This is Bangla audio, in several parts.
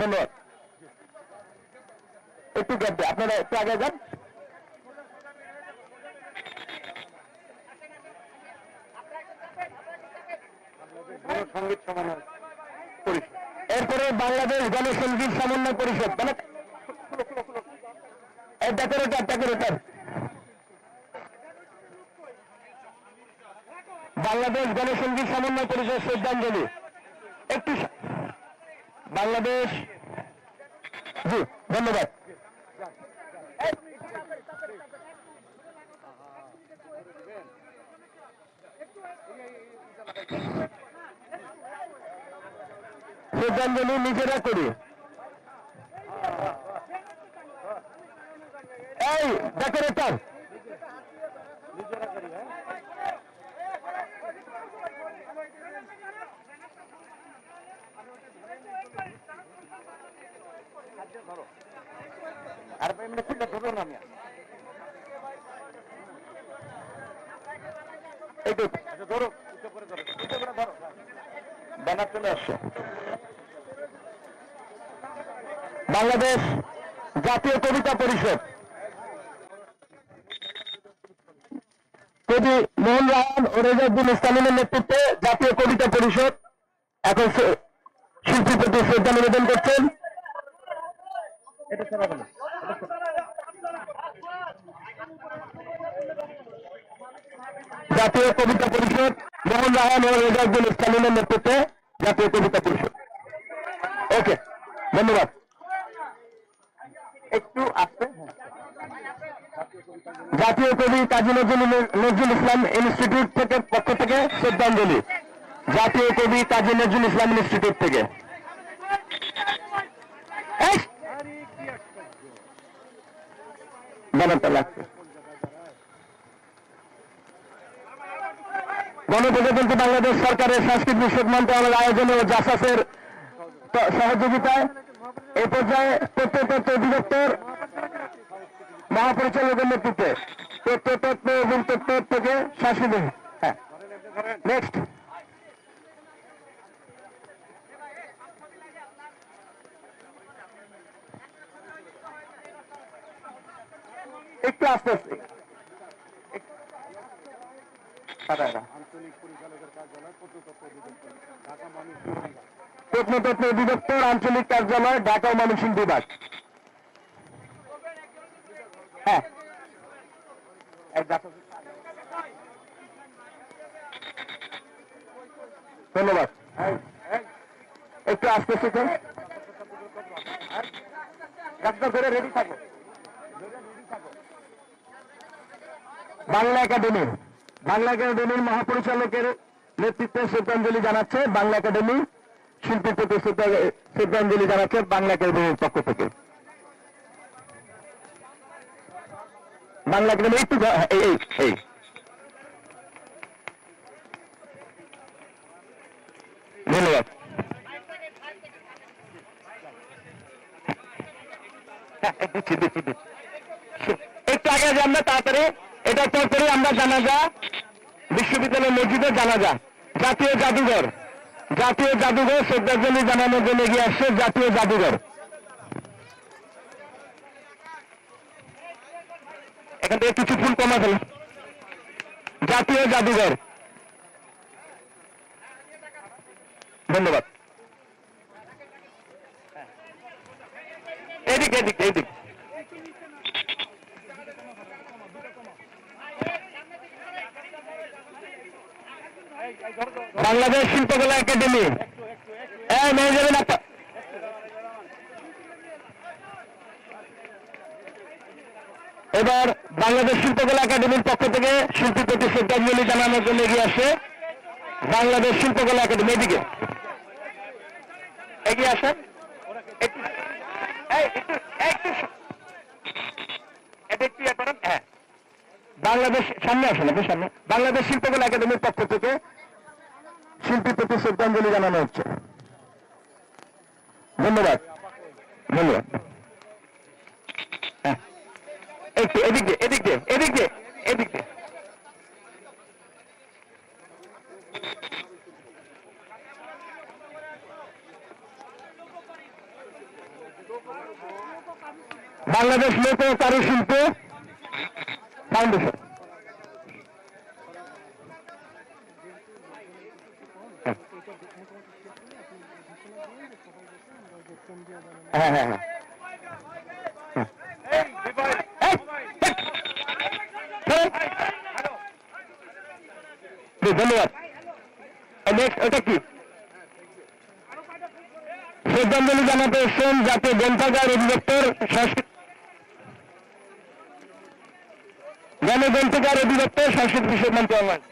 ধন্যবাদ। একটু গ্যাপ দিয়ে আপনারা একটু আগে যান। সংগীত সমন্বয় পরিষদ এরপরে বাংলাদেশ গণসংগীত সমন্বয় পরিষদ মানে এই ডেকোরেটর ডেকোরেটর বাংলাদেশ গণসংগীত সমন্বয় পরিষদ শ্রদ্ধাঞ্জলি। বাংলাদেশ। জি ধন্যবাদ। শ্রদ্ধাঞ্জলি নিজেরা করি। এই ডেকোরেটর নিজেরা করি হ্যাঁ ধরো আর আমি আচ্ছা ধরো ধরো উচ্চ করে ধরো। ব্যানার চলে আসছে। বাংলাদেশ জাতীয় কবিতা পরিষদ। কবি মোহন রায়ন ও রেজাউদ্দিন ইসলামের নেতৃত্বে জাতীয় কবিতা পরিষদ এখন শিল্পী প্রতি শ্রদ্ধা নিবেদন করছেন। এটা সরা বলো জাতীয় কবিতা পরিষদ মোহন রায়ন ও রেজাউদ্দিন ইসলামের নেতৃত্বে জাতীয় কবিতা পরিষদ। ওকে ধন্যবাদ। একটু আসতে জাতীয় কবি কাজী নজরুল নজরুল ইসলাম ইনস্টিটিউট থেকে পক্ষ থেকে শ্রদ্ধাঞ্জলি। জাতীয় কবি কাজী নজরুল ইসলাম ইনস্টিটিউট থেকে। এই! ব্যানারটা লাগছে গণপ্রজাতন্ত্রী বাংলাদেশ সরকারের সংস্কৃতি বিষয়ক মন্ত্রণালয়ের আয়োজনে ও জাসাসের সহযোগিতায় এ পর্যায়ে তথ্য অধিদপ্তর মহাপরিচালকের নেতৃত্বে তথ্য এবং তথ্য থেকে সংস্কৃতি হ্যাঁ। নেক্সট একটু আস্তে আস্তে। দাদা, দাদা। আঞ্চলিক পরিচালকের কার্যালয় প্রত্নতত্ত্ব অধিদপ্তর ঢাকা মানুষ প্রত্নতত্ত্ব অধিদপ্তর আঞ্চলিক কার্যালয় ঢাকা ময়মনসিংহ বিভাগ হ্যাঁ। ধন্যবাদ। একটু আসতে শিখুন। করে রেডি থাকো। বাংলা একাডেমি। বাংলা একাডেমির মহাপরিচালকের নেতৃত্বে শ্রদ্ধাঞ্জলি জানাচ্ছে বাংলা একাডেমি শিল্পীর প্রতি শ্রদ্ধাঞ্জলি জানাচ্ছে বাংলা একাডেমির পক্ষ থেকে। বাংলা একাডেমি, একটু এই ধন্যবাদ। হ্যাঁ। একটু আগে না তাড়াতাড়ি। এটা তাড়াতাড়ি আমরা জানাজা বিশ্ববিদ্যালয় মসজিদে জানাজা জাতীয় জাদুঘর। জাতীয় জাদুঘর শ্রদ্ধাঞ্জলি জানানোর জন্য এগিয়ে আসছে জাতীয় জাদুঘর। এখান থেকে কিছু ফুল কমা ফেলে। জাতীয় জাদুঘর। ধন্যবাদ। এদিক এদিক, এদিকে। বাংলাদেশ শিল্পকলা একাডেমি। এবার বাংলাদেশ শিল্পকলা একাডেমির পক্ষ থেকে শিল্পী প্রতি শ্রদ্ধাঞ্জলি জানানোর জন্য এগিয়ে আসে বাংলাদেশ শিল্পকলা একাডেমি। এদিকে। এগিয়ে আসেন। একটু একটু একটু হ্যাঁ। বাংলাদেশ, সামনে আসেন আপনি সামনে। বাংলাদেশ শিল্পকলা একাডেমির পক্ষ থেকে শিল্পী প্রতি শ্রদ্ধাঞ্জলি জানানো হচ্ছে। ধন্যবাদ। ধন্যবাদ। হ্যাঁ। একটু এদিক দিয়ে এদিক দিয়ে এদিক দিয়ে এদিক দিয়ে। বাংলাদেশ লোক কারুশিল্প ফাউন্ডেশন হ্যাঁ হ্যাঁ ধন্যবাদ ওটা কি শ্রদ্ধাঞ্জলি জানাতে এসছেন জাতীয় গ্রন্থাগার অধিদপ্তর সংস্কৃত গণগ্রন্থাগার অধিদপ্তর সংস্কৃত মন্ত্রণালয়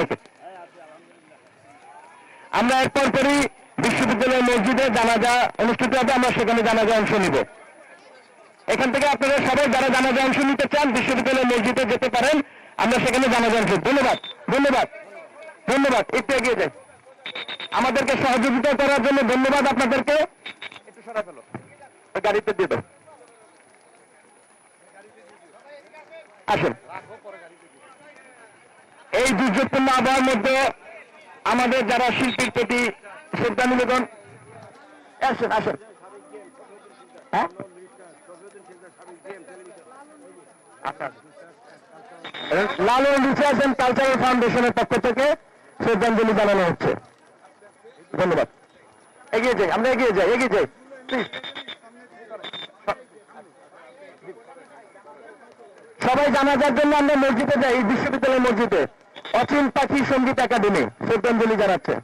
ওকে আমরা এরপর পরই বিশ্ববিদ্যালয় মসজিদে জানাজা অনুষ্ঠিত হবে, আমরা সেখানে জানাজা অংশ নিব। এখান থেকে আপনারা সবাই যারা জানাজা অংশ নিতে চান, বিশ্ববিদ্যালয় মসজিদে যেতে পারেন, আমরা সেখানে জানাজা অংশ ধন্যবাদ ধন্যবাদ ধন্যবাদ। একটু এগিয়ে যাই। আমাদেরকে সহযোগিতা করার জন্য ধন্যবাদ আপনাদেরকে। একটু সরা ফেলো। গাড়িতে দিয়ে দাও। আসুন। এই দুর্যোগপূর্ণ আবহাওয়ার মধ্যে আমাদের যারা শিল্পীর প্রতি শ্রদ্ধা নিবেদন, আসুন আসুন। হ্যাঁ? লালন রিসার্চ কালচারাল ফাউন্ডেশনের পক্ষ থেকে শ্রদ্ধাঞ্জলি জানানো হচ্ছে। ধন্যবাদ। এগিয়ে যাই, আমরা এগিয়ে যাই এগিয়ে যাই। Please. সবাই জানাজার জন্য আমরা মসজিদে যাই বিশ্ববিদ্যালয় মসজিদে। অচিন পাখি সংগীত একাডেমি, শ্রদ্ধাঞ্জলি জানাচ্ছে।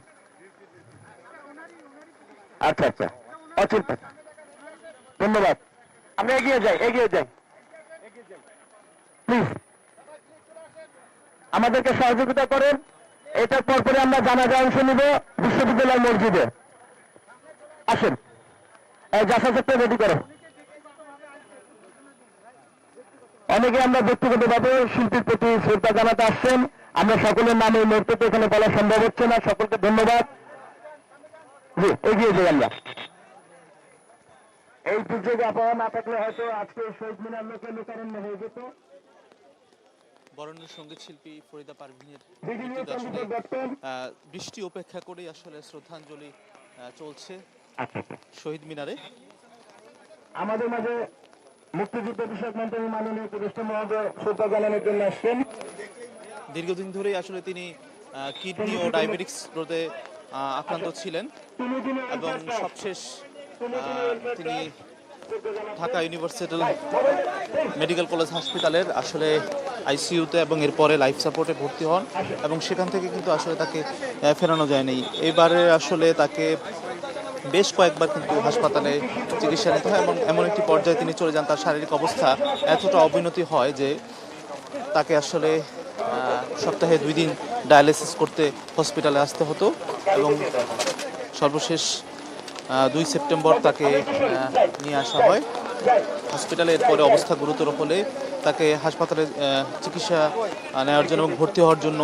আচ্ছা আচ্ছা। অচিন পাখি। ধন্যবাদ। আমরা এগিয়ে যাই এগিয়ে যাই। প্লিজ আমাদেরকে সহযোগিতা করেন। এটার পরপরে আমরা জানাজা অংশ নিব বিশ্ববিদ্যালয় মসজিদে। আসেন। চেকটা রেডি করো। অনেকে আমরা ব্যক্তিগতভাবে শিল্পীর প্রতি শ্রদ্ধা জানাতে আসছেন। আমরা সকলের নামে এই মুহূর্তে এখানে বলা সম্ভব হচ্ছে না। সকলকে ধন্যবাদ। জি এগিয়ে যাই আমরা। এই দুর্যোগ আবহাওয়া না থাকলে হয়তো আজকে শহীদ মিনার লোকে লোকারণ্য হয়ে যেত। বরণ্য সংগীত শিল্পী ফরিদা পারভিনের বৃষ্টি উপেক্ষা করেই আসলে শ্রদ্ধাঞ্জলি চলছে আচ্ছা আচ্ছা। শহীদ মিনারে। আমাদের মাঝে মুক্তিযুদ্ধ বিষয়ক মন্ত্রী মাননীয় উপদেষ্টা মহোদয় শ্রদ্ধা জানানোর জন্য আসছেন। দীর্ঘদিন ধরেই আসলে তিনি কিডনি ও ডায়াবেটিক্স রোধে আক্রান্ত ছিলেন এবং সবশেষ তিনি ঢাকা ইউনিভার্সিটি মেডিকেল কলেজ হসপিটালের আসলে আইসিইউতে এবং এরপরে লাইফ সাপোর্টে ভর্তি হন এবং সেখান থেকে কিন্তু আসলে তাকে ফেরানো যায়নি। এবারে আসলে তাকে বেশ কয়েকবার কিন্তু হাসপাতালে চিকিৎসা নিতে হয় এবং এমন একটি পর্যায়ে তিনি চলে যান, তার শারীরিক অবস্থা এতটা অবনতি হয় যে তাকে আসলে সপ্তাহে দুই দিন ডায়ালিসিস করতে হসপিটালে আসতে হতো এবং সর্বশেষ দুই সেপ্টেম্বর তাকে নিয়ে আসা হয়। হসপিটালে এরপরে অবস্থা গুরুতর হলে তাকে হাসপাতালে চিকিৎসা নেওয়ার জন্য ভর্তি হওয়ার জন্য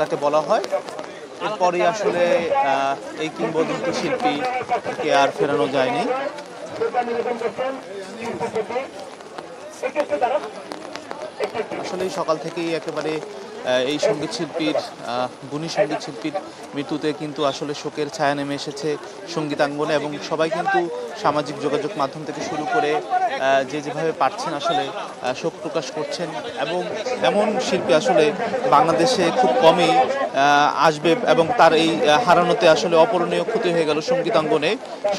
তাকে বলা হয়। এরপরে আসলে এই কিংবদন্তি শিল্পীকে আর ফেরানো যায়নি। আসলে সকাল থেকেই একেবারে এই সংগীত শিল্পীর গুণী সংগীত শিল্পীর মৃত্যুতে কিন্তু আসলে শোকের ছায়া নেমে এসেছে সঙ্গীতাঙ্গনে এবং সবাই কিন্তু সামাজিক যোগাযোগ মাধ্যম থেকে শুরু করে যে যেভাবে পারছেন আসলে শোক প্রকাশ করছেন এবং এমন শিল্পী আসলে বাংলাদেশে খুব কমই আসবে এবং তার এই হারানোতে আসলে অপূরণীয় ক্ষতি হয়ে গেল সঙ্গীতাঙ্গনে।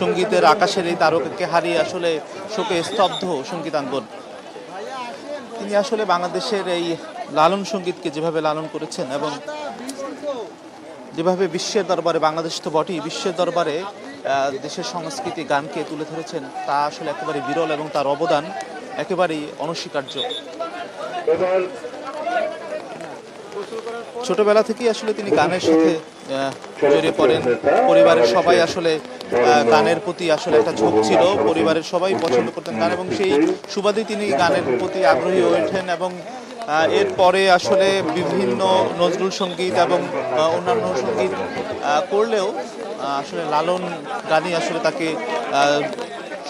সঙ্গীতের আকাশের এই তারকাকে হারিয়ে আসলে শোকে স্তব্ধ সঙ্গীতাঙ্গন। তিনি আসলে বাংলাদেশের এই লালন সঙ্গীতকে যেভাবে লালন করেছেন এবং যেভাবে বিশ্বের দরবারে, বাংলাদেশ তো বটেই, বিশ্বের দরবারে দেশের সংস্কৃতি গানকে তুলে ধরেছেন, তা আসলে একেবারে বিরল এবং তার অবদান একেবারেই অনস্বীকার্য। ছোটবেলা থেকেই আসলে তিনি গানের সাথে জড়িয়ে পড়েন। পরিবারের সবাই আসলে গানের প্রতি আসলে একটা ঝোঁক ছিল। পরিবারের সবাই পছন্দ করতেন গান এবং সেই সুবাদে তিনি গানের প্রতি আগ্রহী হয়ে ওঠেন এবং এরপরে আসলে বিভিন্ন নজরুল সংগীত এবং অন্যান্য সংগীত করলেও আসলে লালন গানই আসলে তাকে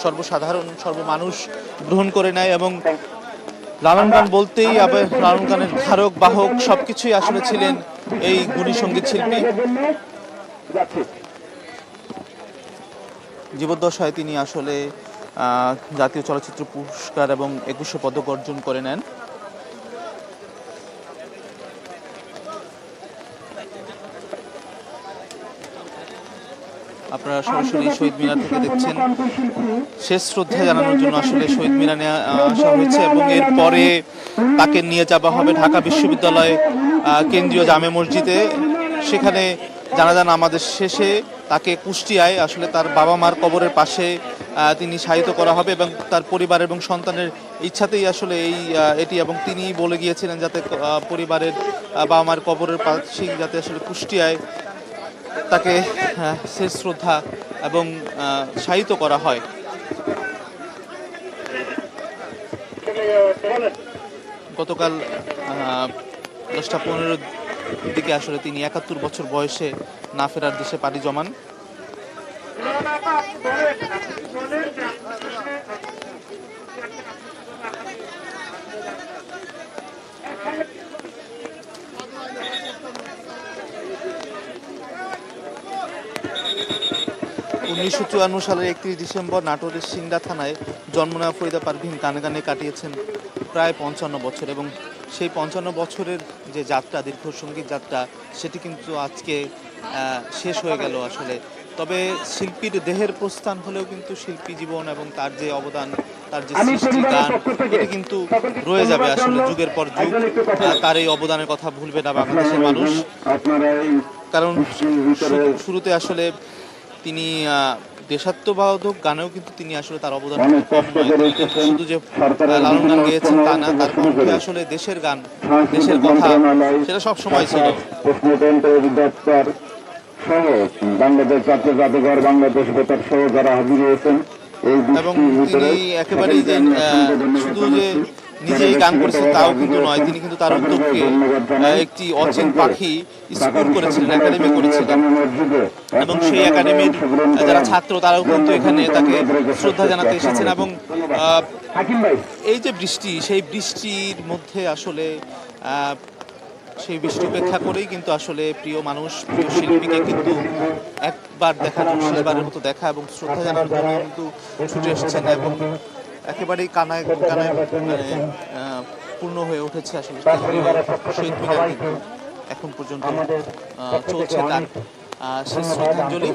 সর্বসাধারণ, সর্বমানুষ গ্রহণ করে নেয় এবং লালন গান বলতেই আবার লালন গানের ধারক, বাহক সবকিছুই আসলে ছিলেন এই গুণী সংগীত শিল্পী। জীবদ্দশায় তিনি আসলে জাতীয় চলচ্চিত্র পুরস্কার এবং একুশে পদক অর্জন করে নেন। আপনারা সরাসরি শহীদ মিনার থেকে দেখছেন। শেষ শ্রদ্ধা জানানোর জন্য আসলে শহীদ মিনারে আসা হয়েছে এবং এরপরে তাকে নিয়ে যাওয়া হবে ঢাকা বিশ্ববিদ্যালয় কেন্দ্রীয় জামে মসজিদে। সেখানে জানাজান আমাদের শেষে তাকে কুষ্টিয়ায় আসলে তার বাবা মার কবরের পাশে তিনি শায়িত করা হবে এবং তার পরিবার এবং সন্তানের ইচ্ছাতেই আসলে এই এটি এবং তিনি বলে গিয়েছিলেন যাতে পরিবারের বাবা মার কবরের পাশেই যাতে আসলে কুষ্টিয়ায় তাকে শেষ শ্রদ্ধা এবং শায়িত করা হয়। গতকাল দশটা পনেরো দিকে আসলে তিনি একাত্তর বছর বয়সে না ফেরার দেশে পাড়ি জমান। উনিশশো চুয়ান্ন সালের একত্রিশ ডিসেম্বর নাটোরের সিংড়া থানায় জন্ম নেওয়া ফরিদা পারভিন গানে গানে কাটিয়েছেন প্রায় পঞ্চান্ন বছর এবং সেই পঞ্চান্ন বছরের যে যাত্রা দীর্ঘ সংগীত যাত্রা সেটি কিন্তু আজকে শেষ হয়ে গেল আসলে। তবে শিল্পীর দেহের প্রস্থান হলেও কিন্তু শিল্পী জীবন এবং তার যে অবদান তার যে সৃষ্টি গান এটি কিন্তু রয়ে যাবে আসলে যুগের পর যুগ। তার এই অবদানের কথা ভুলবে না বাংলাদেশের মানুষ। কারণ শুরুতে আসলে তিনি দেশাত্মবাদক গানেও কিন্তু তিনি আসলে তার অবদান তিনি এসেছেন। শুধু যে লালন গান গেয়েছেন তা না তার কণ্ঠে আসলে দেশের গান দেশের কথা সেটা সব সময় ছিল সহ বাংলাদেশ জাতীয় জাদুঘর বাংলাদেশ বেতার সহ যারা হাজির হয়েছেন এবং তিনি একেবারেই শুধু যে। নিজেই গান করেছেন, তাও কিন্তু নয়। তিনি কিন্তু তার উদ্যোগকে একটি অচিন পাখি স্কুল করেছিলেন, একাডেমি করেছিলেন। এবং সেই একাডেমির যারা ছাত্র, তারাও কিন্তু এখানে তাকে শ্রদ্ধা জানাতে এসেছেন এবং এই যে বৃষ্টি, সেই বৃষ্টির মধ্যে আসলে সেই বৃষ্টি উপেক্ষা করেই কিন্তু আসলে প্রিয় মানুষ, প্রিয় শিল্পীকে কিন্তু একবার দেখা যোগ শেষবারের মতো দেখা এবং শ্রদ্ধা জানানোর জন্য কিন্তু ছুটে এসেছেন এবং একেবারেই কানায় কানায় মানে পূর্ণ হয়ে উঠেছে আসলে শহীদ মিনার এখন পর্যন্ত চলছে তার শ্রদ্ধাঞ্জলি।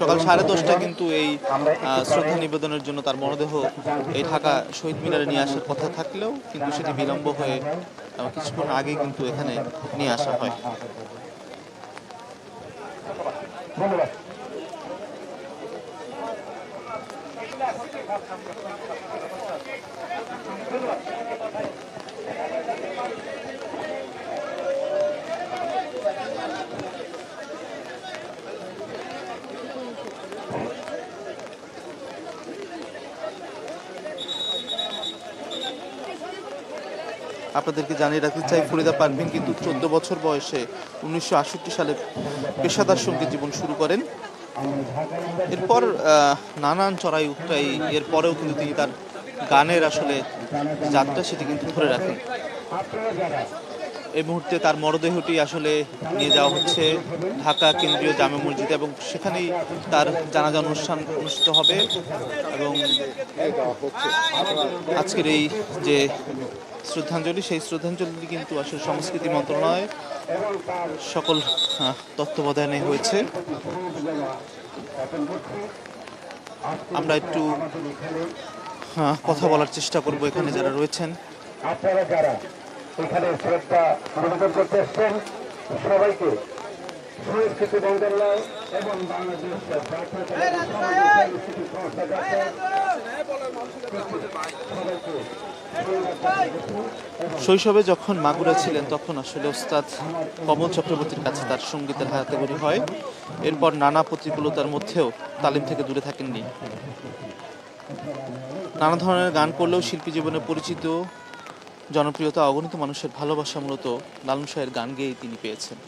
সকাল সাড়ে দশটায় কিন্তু এই শ্রদ্ধা নিবেদনের জন্য তার মরদেহ এই ঢাকা শহীদ মিনারে নিয়ে আসার কথা থাকলেও কিন্তু সেটি বিলম্ব হয়ে কিছুক্ষণ আগে কিন্তু এখানে নিয়ে আসা হয়। ধন্যবাদ আপনাদেরকে জানিয়ে রাখতে চাই, ফরিদা পারভিন কিন্তু চোদ্দ বছর বয়সে উনিশশো আটষট্টি সালে পেশাদার সংগীত জীবন শুরু করেন। এরপর নানান চড়াই উত্তরাই এরপরেও কিন্তু তিনি তার গানের আসলে যাত্রা সেটি কিন্তু ধরে রাখেন। এই মুহূর্তে তার মরদেহটি আসলে নিয়ে যাওয়া হচ্ছে ঢাকা কেন্দ্রীয় জামে মসজিদে এবং সেখানেই তার জানাজা অনুষ্ঠান অনুষ্ঠিত হবে এবং আজকের এই যে শ্রদ্ধাঞ্জলি, সেই শ্রদ্ধাঞ্জলি কিন্তু আসলে সংস্কৃতি মন্ত্রণালয় সকল তত্ত্বাবধানে হয়েছে। আমরা একটু কথা বলার চেষ্টা করব এখানে যারা রয়েছেন। আপনারা যারা এখানে শ্রদ্ধা করতে এসছেন, সবাইকে এবং বাংলাদেশ শৈশবে যখন মাগুরা ছিলেন, তখন আসলে ওস্তাদ কমল চক্রবর্তীর কাছে তার সঙ্গীতের হাতে গড়ি হয়। এরপর নানা প্রতিকূলতার মধ্যেও তালিম থেকে দূরে থাকেননি। নানা ধরনের গান করলেও শিল্পী জীবনে পরিচিত, জনপ্রিয়তা, অগণিত মানুষের ভালোবাসা মূলত লালন শাহের গান গেয়েই তিনি পেয়েছেন।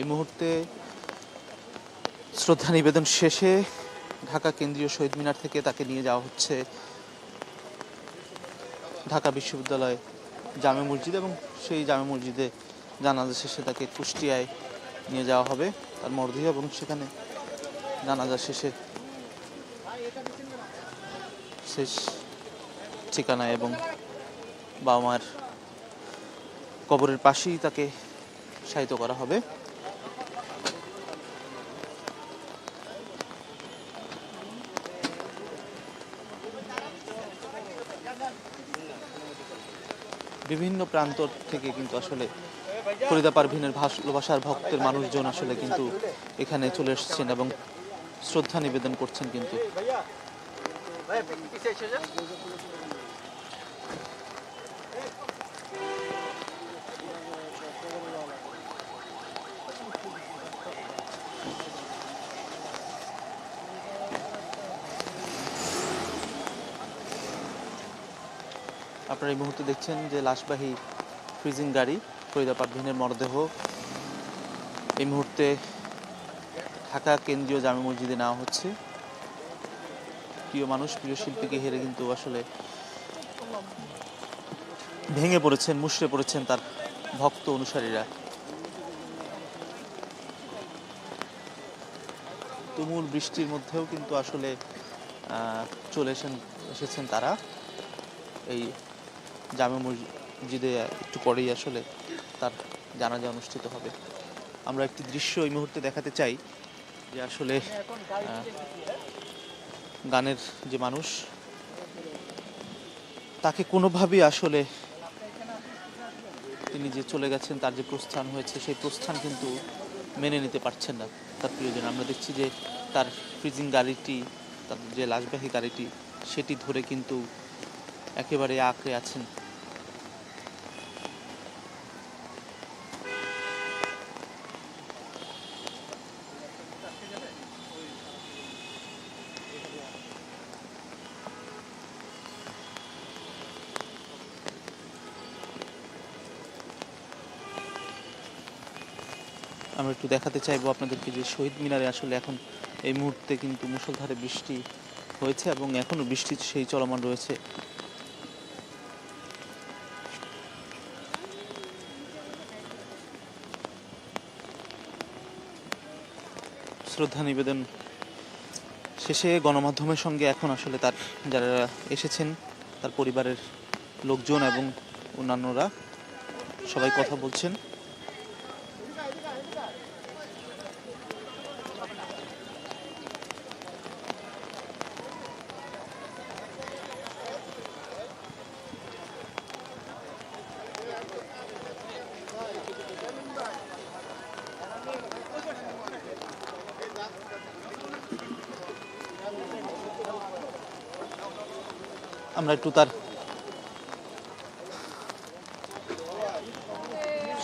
এই মুহূর্তে শ্রদ্ধা নিবেদন শেষে ঢাকা কেন্দ্রীয় শহীদ মিনার থেকে তাকে নিয়ে যাওয়া হচ্ছে ঢাকা বিশ্ববিদ্যালয় জামে মসজিদ এবং সেই জামে মসজিদে জানাজা শেষে তাকে কুষ্টিয়ায় নিয়ে যাওয়া হবে, তার মরদেহ এবং সেখানে জানাজা শেষে শেষ ঠিকানায় এবং বাবা মায়ের কবরের পাশেই তাকে শায়িত করা হবে। বিভিন্ন প্রান্ত থেকে কিন্তু আসলে ফরিদা পারভিনের ভালোবাসার ভক্তের মানুষজন আসলে কিন্তু এখানে চলে এসছেন এবং শ্রদ্ধা নিবেদন করছেন কিন্তু। আপনারা এই মুহূর্তে দেখছেন যে লাশবাহী ফ্রিজিং গাড়ি, ফরিদা পারভিনের মরদেহ। এই মুহূর্তে ঢাকা কেন্দ্রীয় জামে মসজিদে নেওয়া হচ্ছে। প্রিয় মানুষ, প্রিয় শিল্পীকে হেরে কিন্তু আসলে ভেঙে পড়েছেন, মুষড়ে পড়েছেন তার ভক্ত অনুসারীরা। তুমুল বৃষ্টির মধ্যেও কিন্তু আসলে চলে এসেন এসেছেন তারা। এই জামে মসজিদে একটু পরেই আসলে তার জানাজা অনুষ্ঠিত হবে। আমরা একটি দৃশ্য এই মুহূর্তে দেখাতে চাই, যে আসলে গানের যে মানুষ, তাকে কোনোভাবেই আসলে তিনি যে চলে গেছেন, তার যে প্রস্থান হয়েছে, সেই প্রস্থান কিন্তু মেনে নিতে পারছেন না তার প্রিয়জন। আমরা দেখছি যে তার ফ্রিজিং গাড়িটি, তার যে লাশবাহী গাড়িটি, সেটি ধরে কিন্তু একেবারে আঁকড়ে আছেন। আমরা একটু দেখাতে চাইব আপনাদেরকে যে শহীদ মিনারে আসলে এখন এই মুহূর্তে কিন্তু মুসলধারে বৃষ্টি হয়েছে এবং এখনও বৃষ্টি সেই চলমান রয়েছে। শ্রদ্ধা নিবেদন শেষে গণমাধ্যমের সঙ্গে এখন আসলে তার যারা এসেছেন, তার পরিবারের লোকজন এবং অন্যান্যরা সবাই কথা বলছেন। আমরা একটু তার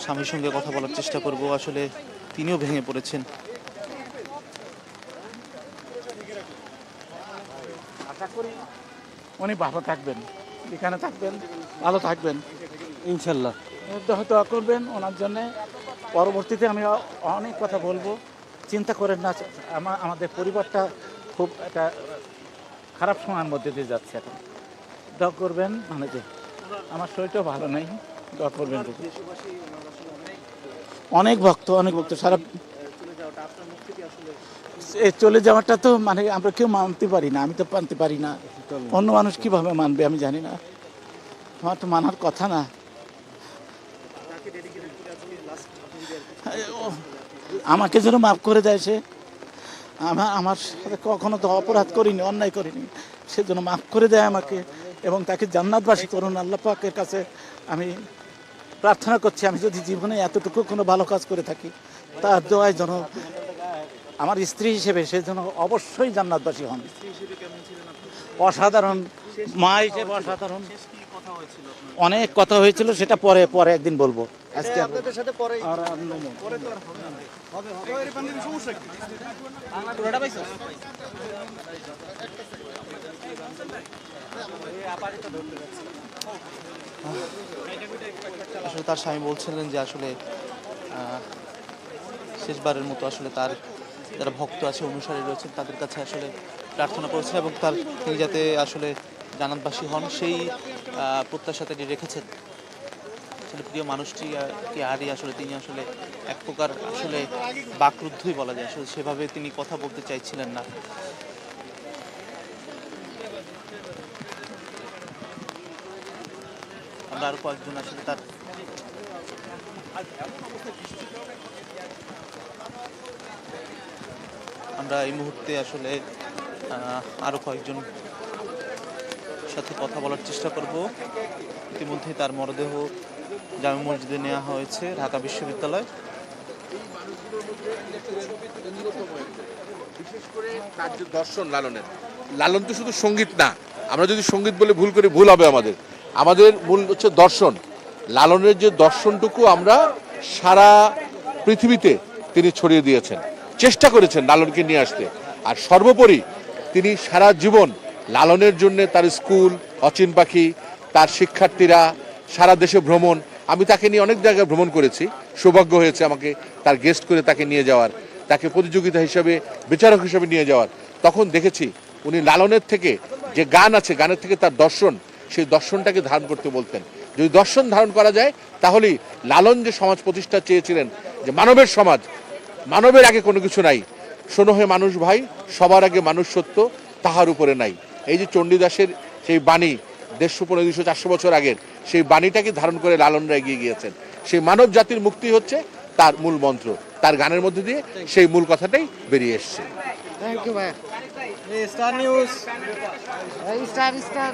স্বামীর সঙ্গে কথা বলার চেষ্টা করব। আসলে তিনিও ভেঙে পড়েছেন। আশা করি উনি ভালো থাকবেন এখানে থাকবেন ভালো থাকবেন। ইনশাল্লাহ। দোয়া করবেন ওনার জন্য পরবর্তীতে আমি অনেক কথা বলব। চিন্তা করেন না আমা- আমাদের পরিবারটা খুব একটা খারাপ সময়ের মধ্যে দিয়ে যাচ্ছে এখন। দোয়া করবেন মানে যে আমার শরীরটাও ভালো নেই দোয়া করবেন অনেক ভক্ত অনেক ভক্ত সারা চলে যাওয়াটা তো মানে আমরা কেউ মানতে পারি না আমি তো মানতে পারি না। অন্য মানুষ কীভাবে মানবে আমি জানি না। আমার তো মানার কথা না। ও, আমাকে যেন মাফ করে দেয় সে। আমার আমার সাথে কখনো তো অপরাধ করিনি অন্যায় করিনি। সে যেন মাফ করে দেয় আমাকে। এবং তাকে জান্নাতবাসী করুন আল্লাহ পাকের কাছে আমি প্রার্থনা করছি আমি যদি জীবনে এতটুকু কোনো ভালো কাজ করে থাকি তার দোয়ায় যেন আমার স্ত্রী হিসেবে সে যেন অবশ্যই জান্নাতবাসী হন। অসাধারণ মা হিসেবে অসাধারণ। অনেক কথা হয়েছিল সেটা পরে পরে একদিন বলব। আজকে আপনাদের সাথে পরে আর আর পরে তো আর হবে না। হবে হবে। এর সমস্যা কি? আসলে তার স্বামী বলছিলেন যে আসলে শেষবারের মতো আসলে তার যারা ভক্ত আছে, অনুসারী রয়েছেন, তাদের কাছে আসলে প্রার্থনা করেছেন এবং তার তিনি যাতে আসলে জানাতবাসী হন, সেই প্রত্যাশা তিনি রেখেছেন। আসলে প্রিয় মানুষটি কে হারিয়ে আসলে তিনি আসলে এক প্রকার আসলে বাকরুদ্ধই বলা যায়। আসলে সেভাবে তিনি কথা বলতে চাইছিলেন না। আমরা আর কয়েকজন আসলে তার আমরা এই মুহূর্তে আসলে আহ, আরও কয়েকজন সাথে কথা বলার চেষ্টা করব। ইতিমধ্যে তার মরদেহ জামে মসজিদে নেওয়া হয়েছে ঢাকা বিশ্ববিদ্যালয়। বিশেষ করে দর্শন লালনের। লালন তো শুধু সংগীত না আমরা যদি সংগীত বলে ভুল করি ভুল হবে আমাদের। আমাদের মূল হচ্ছে দর্শন। লালনের যে দর্শনটুকু আমরা সারা পৃথিবীতে তিনি ছড়িয়ে দিয়েছেন। চেষ্টা করেছেন লালনকে নিয়ে আসতে। আর সর্বোপরি তিনি সারা জীবন লালনের জন্য তার স্কুল, অচিন পাখি, তার শিক্ষার্থীরা, সারা দেশে ভ্রমণ, আমি তাকে নিয়ে অনেক জায়গায় ভ্রমণ করেছি। সৌভাগ্য হয়েছে আমাকে তার গেস্ট করে তাকে নিয়ে যাওয়ার, তাকে প্রতিযোগিতা হিসেবে, বিচারক হিসেবে নিয়ে যাওয়ার। তখন দেখেছি উনি লালনের থেকে যে গান আছে, গানের থেকে তার দর্শন সেই দর্শনটাকে ধারণ করতে বলতেন। যদি দর্শন ধারণ করা যায়, তাহলেই লালন যে সমাজ প্রতিষ্ঠা চেয়েছিলেন, যে মানবের সমাজ, মানবের আগে কোনো কিছু নাই। শোনো হে মানুষ ভাই, সবার আগে মানুষ সত্য, তাহার উপরে নাই। এই যে চণ্ডীদাসের সেই বাণী, দেড়শো পনেরো দুশো চারশো বছর আগের, সেই বাণীটাকে ধারণ করে লালনরা এগিয়ে গিয়েছেন। সেই মানব জাতির মুক্তি হচ্ছে তার মূল মন্ত্র। তার গানের মধ্যে দিয়ে সেই মূল কথাটাই বেরিয়ে এসছে। Thank you, man. Hey, Star News. Hey, Star, Star.